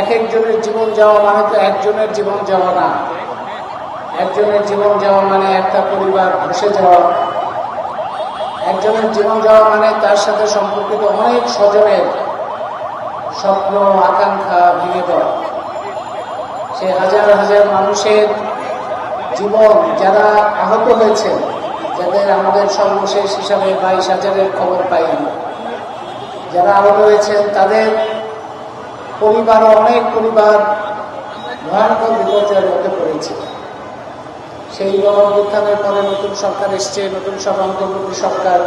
এক একজনের জীবন যাওয়া মানে তো একজনের জীবন যাওয়া না। একজনের জীবন যাওয়া মানে একটা পরিবার ধসে যাওয়া। একজনের জীবন যাওয়া মানে তার সাথে সম্পর্কিত অনেক স্বজনের স্বপ্ন, আকাঙ্ক্ষা ভেঙে দেওয়া। সে হাজার হাজার মানুষের জীবন যারা আহত হয়েছে, যাদের আমাদের সর্বশেষ হিসাবে বাইশ হাজারের খবর পাই যারা আহত হয়েছেন তাদের পরিবার, অনেক পরিবার ভয়ানক বিপর্যয়ের মধ্যে পড়েছে। সেই গণঅভ্যুত্থানের পরে নতুন সরকার এসছে, নতুন সব সরকার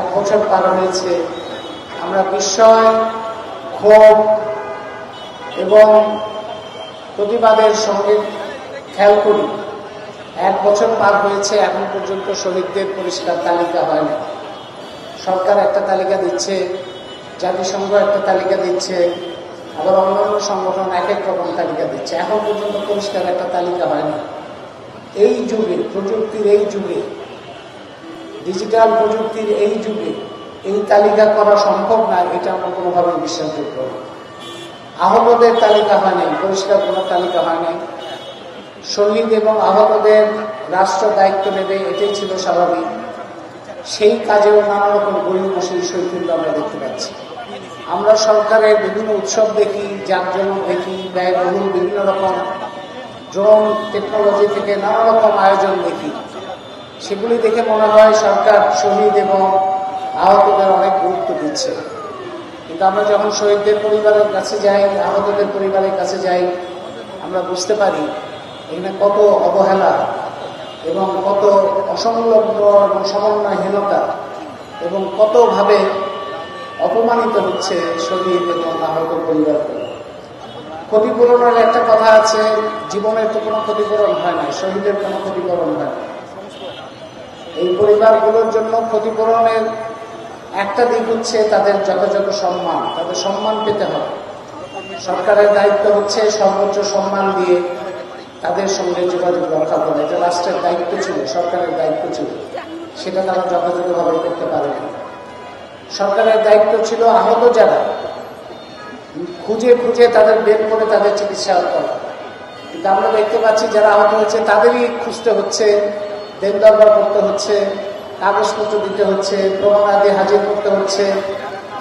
এক বছর পার হয়েছে। আমরা বিস্ময়, ক্ষোভ এবং প্রতিবাদের সঙ্গে খেয়াল করি, এক বছর পার হয়েছে, এখন পর্যন্ত শহীদদের পরিষ্কার তালিকা হয় না সরকার একটা তালিকা দিচ্ছে জাতিসংঘ একটা তালিকা দিচ্ছে, আবার অন্যান্য সংগঠন এক এক রকম তালিকা দিচ্ছে। এখন পর্যন্ত পরিষ্কার একটা তালিকা হয় না এই যুগে, প্রযুক্তির এই যুগে, ডিজিটাল প্রযুক্তির এই যুগে এই তালিকা করা সম্ভব না, এটা আমরা কোনোভাবে বিশ্বাসযোগ্য আহতদের তালিকা হয় নাই পরিষ্কার কোনো তালিকা হয় নাই শহীদ এবং আহতদের রাষ্ট্র দায়িত্ব নেবে, এটাই ছিল স্বাভাবিক। সেই কাজেও নানা রকম গরিবসী শৈথিল্য আমরা দেখতে পাচ্ছি। আমরা সরকারের বিভিন্ন উৎসব দেখি, জাঁকজমক দেখি, ব্যয়বহুল বিভিন্ন রকম ড্রোন টেকনোলজি থেকে নানা রকম আয়োজন দেখি। সেগুলি দেখে মনে হয় সরকার শহীদ এবং আহতদের অনেক গুরুত্ব দিচ্ছে। কিন্তু আমরা যখন শহীদদের পরিবারের কাছে যাই, আহতদের পরিবারের কাছে যাই, আমরা বুঝতে পারি এখানে কত অবহেলা এবং কত অসংলগ্ন এবং সমন্বয়হীনতা এবং কতভাবে অপমানিত হচ্ছে শহীদ এবং আহত পরিবারগুলো ক্ষতিপূরণের একটা কথা আছে, জীবনের তো কোনো ক্ষতিপূরণ হয় না শহীদের কোনো ক্ষতিপূরণ হয় না এই পরিবারগুলোর জন্য ক্ষতিপূরণের একটা দিক হচ্ছে তাদের যথাযথ সম্মান, তাদের সম্মান পেতে হবে। সরকারের দায়িত্ব হচ্ছে সর্বোচ্চ সম্মান দিয়ে তাদের সঙ্গে যোগাযোগ রক্ষা করা। এটা রাষ্ট্রের দায়িত্ব ছিল, সরকারের দায়িত্ব ছিল। সেটা তারা যথাযথভাবে করতে পারে না সরকারের দায়িত্ব ছিল আহত যারা। খুঁজে খুঁজে তাদের বের করে তাদের চিকিৎসা করা। কিন্তু আমরা দেখতে পাচ্ছি যারা আহত হয়েছে, তাদেরই খুঁজতে হচ্ছে দেন দরবার করতে হচ্ছে, কাগজপত্র দিতে হচ্ছে, প্রমাণাদি হাজির করতে হচ্ছে,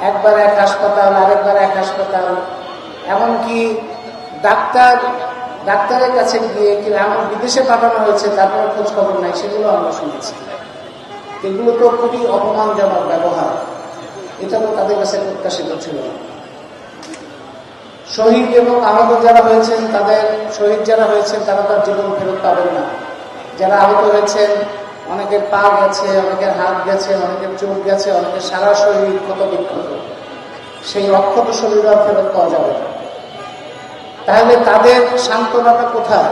একবার এক হাসপাতাল, আরেকবার এক হাসপাতাল। এমনকি ডাক্তার, ডাক্তারের কাছে গিয়ে কি এমন বিদেশে পাঠানো হয়েছে তারপরে খোঁজ খবর নাই, সেগুলো আমরা শুনেছি। এগুলো তো খুবই অপমানজনক ব্যবহার। এটা তো তাদের কাছে প্রত্যাশিত ছিল না। শহীদ এবং আহত যারা হয়েছেন, তাদের শহীদ যারা হয়েছেন, তারা তার জীবন ফেরত পাবেন না। যারা আহত হয়েছেন, অনেকের পা গেছে, অনেকের হাত গেছে, অনেকের চোখ গেছে, অনেকের সারা শরীর ক্ষত বিক্ষত। সেই অক্ষত শরীর আর ফেরত পাওয়া যাবে তাহলে তাদের সান্ত্বনাটা কোথায়?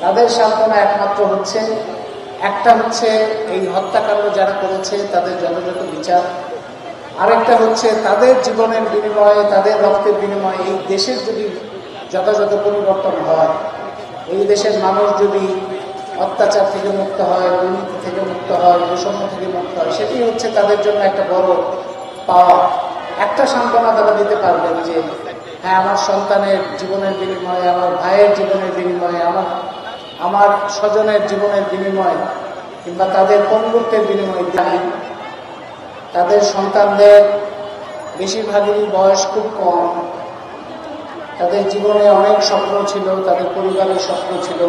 তাদের সান্ত্বনা একমাত্র হচ্ছে, একটা হচ্ছে এই হত্যাকাণ্ড যারা করেছে, তাদের যথাযথ বিচার। আরেকটা হচ্ছে তাদের জীবনের বিনিময়ে, তাদের রক্তের বিনিময়ে এই দেশের যদি যথাযথ পরিবর্তন হয়, এই দেশের মানুষ যদি অত্যাচার থেকে মুক্ত হয়, দুর্নীতি থেকে মুক্ত হয়, বৈষম্য থেকে মুক্ত হয়, সেটি হচ্ছে তাদের জন্য একটা বড় পাওয়া। একটা সান্ত্বনা তারা দিতে পারবেন যে হ্যাঁ আমার সন্তানের জীবনের বিনিময়ে, আমার ভাইয়ের জীবনের বিনিময়ে, আমার আমার স্বজনের জীবনের বিনিময়ে, কিংবা তাদের পঙ্গুত্বের বিনিময়ে তাদের সন্তানদের বেশিরভাগেরই বয়স খুব কম। তাদের জীবনে অনেক স্বপ্ন ছিল, তাদের পরিবারের স্বপ্ন ছিল।